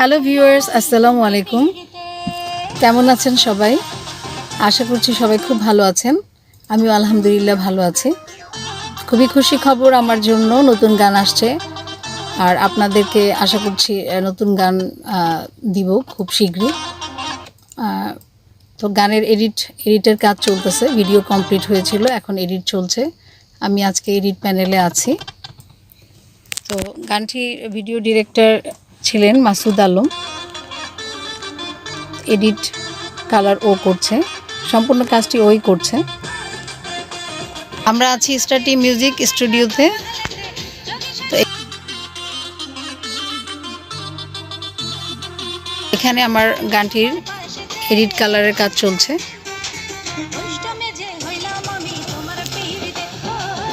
Hello viewers, আসসালামু আলাইকুম। কেমন আছেন সবাই? আশা করছি সবাই খুব ভালো আছেন। আমিও আলহামদুলিল্লাহ ভালো আছি। খুবই খুশি খবর আমার জন্য, নতুন গান আসছে। আর আপনাদেরকে আশা করছি নতুন গান দিব খুব শীঘ্রই। তো গানের এডিট, এডিটের কাজ চলতেছে, ভিডিও কমপ্লিট হয়েছিল, এখন এডিট চলছে। আমি আজকে এডিট প্যানেলে আছি। তো গানটি ভিডিও ডিরেক্টর ছিলেন মাসুদ আলম। এডিট কালার ও করছে, সম্পূর্ণ কাজটি ওই করছে। আমরা আছি স্টার্টি মিউজিক স্টুডিওতে এখানে আমার গানটির এডিট কালারের কাজ চলছে।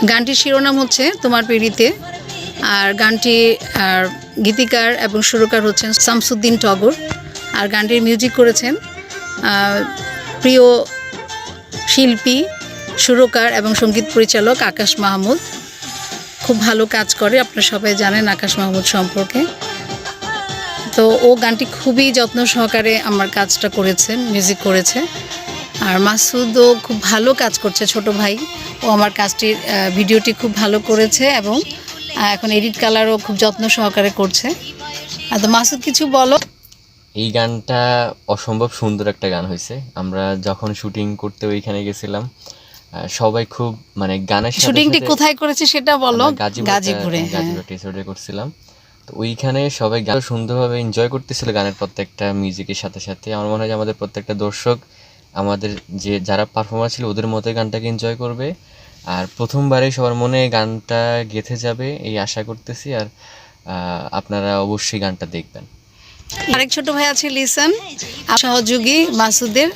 গানটির শিরোনাম হচ্ছে, তোমার পিড়িতে আর গানটি, আর গীতিকার এবং সুরকার হচ্ছেন শামসুদ্দিন টগর। আর গানটির মিউজিক করেছেন প্রিয় শিল্পী, সুরকার এবং সংগীত পরিচালক আকাশ মাহমুদ। খুব ভালো কাজ করে, আপনারা সবাই জানেন আকাশ মাহমুদ সম্পর্কে। তো ও গানটি খুবই যত্ন সহকারে আমার কাজটা করেছে মিউজিক করেছে। আর মাসুদও খুব ভালো কাজ করছে, ছোট ভাই। ও আমার কাজটির ভিডিওটি খুব ভালো করেছে এবং এখন এডিট কালারও খুব যত্ন সহকারে করছে। আহ, তো মাসুদ কিছু বলো? এই গানটা অসম্ভব সুন্দর একটা গান হয়েছে। আমরা যখন শুটিং করতে ওইখানে গেছিলাম সবাই খুব মানে গানের শুটিংটি কোথায় করেছে সেটা বলো? গাজীপুরে হ্যাঁ। গাজীপুর টিসোর্টে করছিলাম। তো ওইখানে সবাই গান সুন্দরভাবে এনজয় করতেছিল গানের প্রত্যেকটা মিউজিকের সাথে সাথে। আমার মনে হয় আমাদের প্রত্যেকটা দর্শক আমাদের যে যারা পারফর্মার ছিল ওদের মতো গানটাকে এনজয় করবে। আর প্রথমবারে সবার মনে গানটা গেঁথে যাবে, এই আশা করতেছি, আর আপনারা অবশ্যই গানটা দেখবেন। আরেক ছোট ভাই আছে লিসন, সহযোগী মাসুদের।